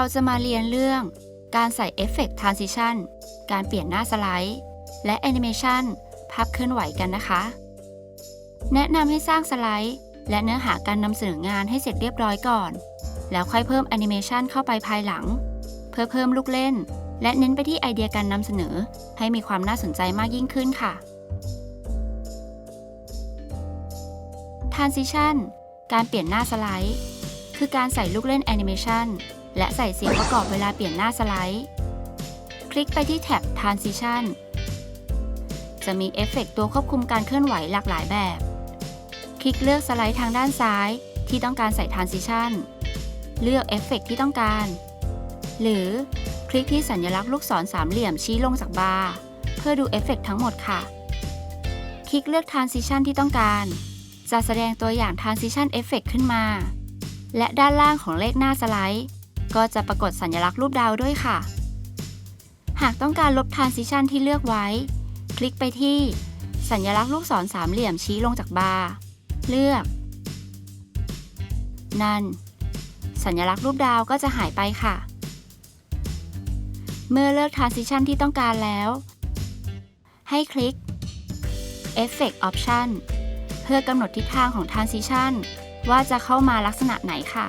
เราจะมาเรียนเรื่องการใส่เอฟเฟกต์ Transition การเปลี่ยนหน้าสไลด์ และแอนิเมชันภาพเคลื่อนไหวกันนะคะ แนะนำให้สร้างสไลด์ และเนื้อหาการนำเสนองานให้เสร็จเรียบร้อยก่อน แล้วค่อยเพิ่มแอนิเมชันเข้าไปภายหลัง เพื่อเพิ่มลูกเล่น และเน้นไปที่ไอเดียการนำเสนอ ให้มีความน่าสนใจมากยิ่งขึ้นค่ะ Transition การเปลี่ยนหน้าสไลด์ คือการใส่ลูกเล่นแอนิเมชัน และใส่เสียงประกอบเวลาเปลี่ยนหน้าสไลด์ คลิกไปที่แท็บ Transition จะมีเอฟเฟกต์ตัวควบคุมการเคลื่อนไหวหลากหลายแบบ คลิกเลือกสไลด์ทางด้านซ้ายที่ต้องการใส่ Transition เลือกเอฟเฟกต์ที่ต้องการ หรือคลิกที่สัญลักษณ์ลูกศรสามเหลี่ยมชี้ลงจากบาร์เพื่อดูเอฟเฟกต์ทั้งหมดค่ะ คลิกเลือก Transition ที่ต้องการ จะแสดงตัวอย่าง Transition Effect ขึ้นมา และด้านล่างของเลขหน้าสไลด์ ก็จะปรากฏสัญลักษณ์รูปดาวด้วยค่ะ หากต้องการลบ Transition ที่เลือกไว้ คลิกไปที่ สัญลักษณ์ลูกศรสามเหลี่ยมชี้ลงจากบาร์ เลือก นั่น สัญลักษณ์รูปดาวก็จะหายไปค่ะ เมื่อเลือก Transition ที่ต้องการแล้ว ให้คลิก Effect Option เพื่อกำหนดทิศทางของ Transition ว่าจะเข้ามาลักษณะไหนค่ะ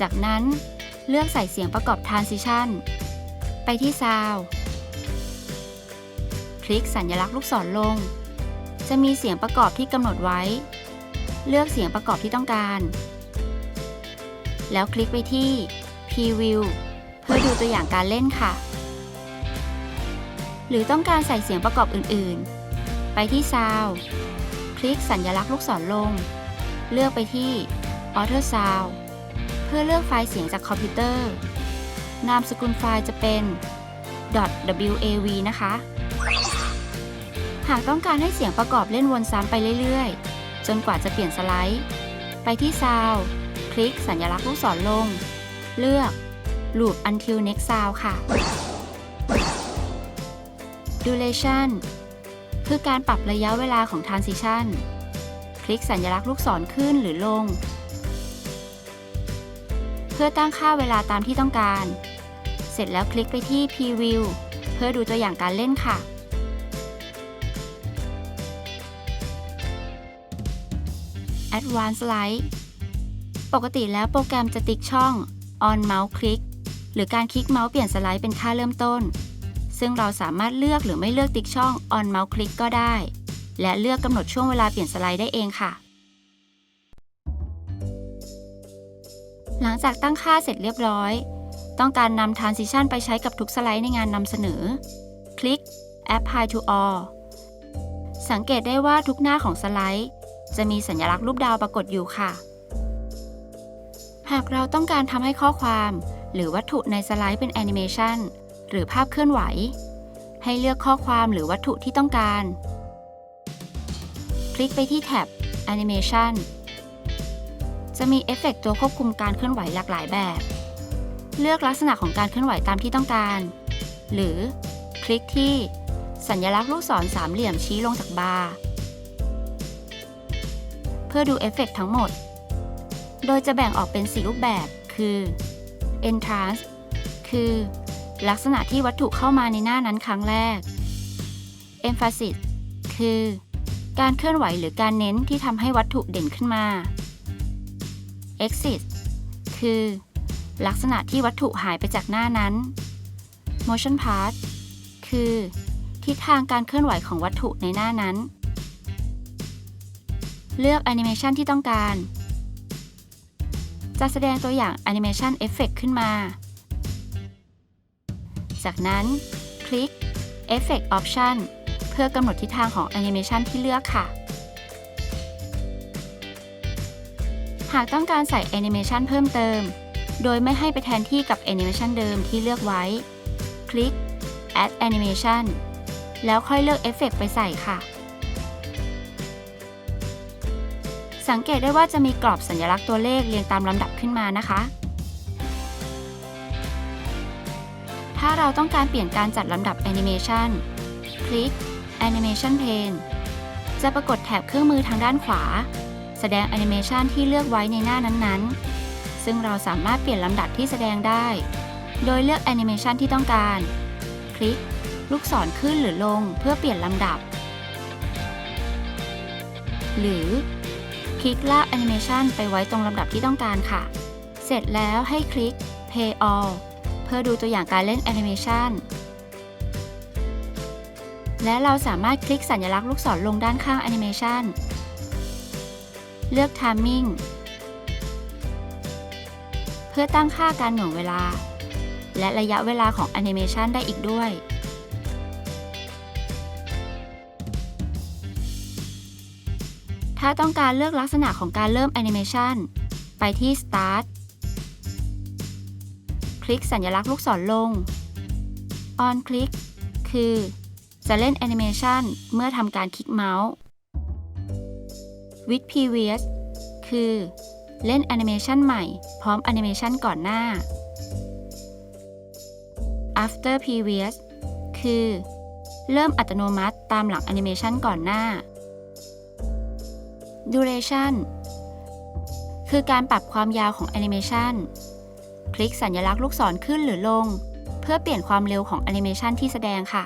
จากนั้นเลือกใส่เสียงประกอบ Transition ไปที่ Sound คลิกสัญลักษณ์ลูกศรลง จะมีเสียงประกอบที่กำหนดไว้ เลือกเสียงประกอบที่ต้องการ แล้วคลิกไปที่ Preview เพื่อดูตัวอย่างการเล่นค่ะ หรือต้องการใส่เสียงประกอบอื่นๆ ไปที่ Sound คลิกสัญลักษณ์ลูกศรลง เลือกไปที่ Auto Sound เพื่อเลือกไฟล์เสียงจากคอมพิวเตอร์ นามสกุลไฟล์จะเป็น .wav นะคะ หากต้องการให้เสียงประกอบเล่นวนซ้ำไปเรื่อยๆ จนกว่าจะเปลี่ยนสไลด์ ไปที่ Sound คลิกสัญลักษณ์ลูกศรลง เลือก Loop until next sound ค่ะ Duration คือการปรับระยะเวลาของ Transition คลิกสัญลักษณ์ลูกศรขึ้นหรือลง พื่อตั้งค่าเวลาตามที่ต้องการ เสร็จแล้วคลิกไปที่ Preview เพื่อดูตัวอย่างการเล่นค่ะ Advanced Light ปกติแล้วโปรแกรมจะติ๊กช่อง On Mouse Click หรือการคลิกเมาส์เปลี่ยนสไลด์เป็นค่าเริ่มต้น ซึ่งเราสามารถเลือกหรือไม่เลือกติ๊กช่อง On Mouse Click ก็ได้ และเลือกกำหนดช่วงเวลาเปลี่ยนสไลด์ได้เองค่ะ หลังจากตั้งค่าเสร็จเรียบร้อย ต้องการนำ Transition ไปใช้กับทุกสไลด์ในงานนำเสนอ คลิก Apply to All สังเกตได้ว่าทุกหน้าของสไลด์ จะมีสัญลักษณ์รูปดาวปรากฏอยู่ค่ะ หากเราต้องการทำให้ข้อความ หรือวัตถุในสไลด์เป็นแอนิเมชันหรือภาพเคลื่อนไหว ให้เลือกข้อความหรือวัตถุที่ต้องการ คลิกไปที่แท็บ Animation จะมีเอฟเฟกต์ตัวควบคุมการเคลื่อนไหวหลากหลายแบบ เลือกลักษณะของการเคลื่อนไหวตามที่ต้องการ หรือคลิกที่สัญลักษณ์ลูกศรสามเหลี่ยมชี้ลงจากบาร์เพื่อดูเอฟเฟกต์ทั้งหมด โดยจะแบ่งออกเป็น 4 รูปแบบคือ entrance คือ ลักษณะที่วัตถุเข้ามาในหน้านั้นครั้งแรก emphasis คือ การเคลื่อนไหวหรือการเน้นที่ทำให้วัตถุเด่นขึ้นมา exit คือลักษณะที่วัตถุหายไปจากหน้านั้น motion path คือทิศทางการเคลื่อนไหวของวัตถุในหน้านั้น เลือกแอนิเมชันที่ต้องการ จะแสดงตัวอย่างแอนิเมชันเอฟเฟกขึ้นมา จากนั้น คลิก Effect Option เพื่อกำหนดทิศทางของแอนิเมชันที่เลือกค่ะากต้องการใส่แอนิเมชันเพิ่มเติม โดยไม่ให้ไปแทนที่กับแอนิเมชันเดิมที่เลือกไว้ คลิก Add Animation แล้วค่อยเลือกเอฟเฟกไปใส่ค่ะ สังเกตได้ว่าจะมีกรอบสัญลักษณ์ตัวเลขเรียงตามลำดับขึ้นมานะคะ ถ้าเราต้องการเปลี่ยนการจัดลำดับแอนิเมชันคลิก Animation Pane จะปรากฏแถบเครื่องมือทางด้านขวา แสดงแอนิเมชันที่เลือกไว้ในหน้านั้นๆ ซึ่งเราสามารถเปลี่ยนลำดับที่แสดงได้ โดยเลือกแอนิเมชันที่ต้องการ คลิก ลูกศรขึ้นหรือลงเพื่อเปลี่ยนลำดับ หรือ คลิกลากแอนิเมชันไปไว้ตรงลำดับที่ต้องการค่ะ เสร็จแล้วให้คลิก Play All เพื่อดูตัวอย่างการเล่นแอนิเมชันและเราสามารถคลิกสัญลักษณ์ลูกศรลงด้านข้างแอนิเมชัน เลือก Timing เพื่อตั้งค่าการหน่วงเวลา และระยะเวลาของแอนิเมชันได้อีกด้วย ถ้าต้องการเลือกลักษณะของการเริ่มแอนิเมชันไปที่ Start คลิกสัญลักษณ์ลูกศรลง On คลิกคือ จะเล่นแอนิเมชันเมื่อทำการคลิกเมาส์ With Previous คือ เล่นแอนิเมชันใหม่ พร้อมแอนิเมชันก่อนหน้า After Previous คือ เริ่มอัตโนมัติตามหลังแอนิเมชันก่อนหน้า Duration คือการปรับความยาวของแอนิเมชันคลิกสัญลักษณ์ลูกศรขึ้นหรือลง เพื่อเปลี่ยนความเร็วของแอนิเมชันที่แสดงค่ะ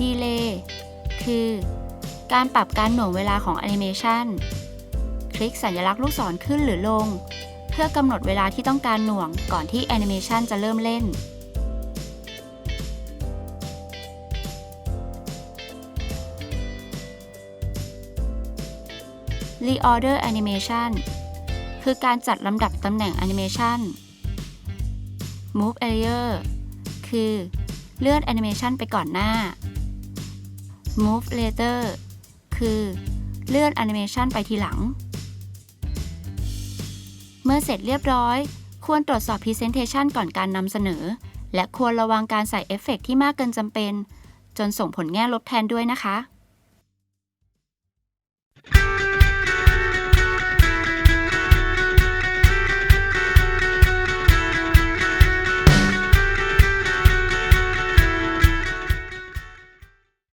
Delay คือ การปรับการหน่วงเวลาของแอนิเมชันคลิกสัญลักษณ์ลูกศรขึ้นหรือลง เพื่อกำหนดเวลาที่ต้องการหน่วงก่อนที่แอนิเมชันจะเริ่มเล่น Reorder Animation คือการจัดลำดับตำแหน่งแอนิเมชัน Move a r r i e r คือ เลื่อนแอนิเมชันไปก่อนหน้า Move Later คือเลื่อนแอนิเมชันไปทีหลัง เมื่อเสร็จเรียบร้อย ควรตรวจสอบ Presentation ก่อนการนำเสนอ และควรระวังการใส่เอฟเฟกต์ที่มากเกินจำเป็น จนส่งผลแง่ลบแทนด้วยนะคะ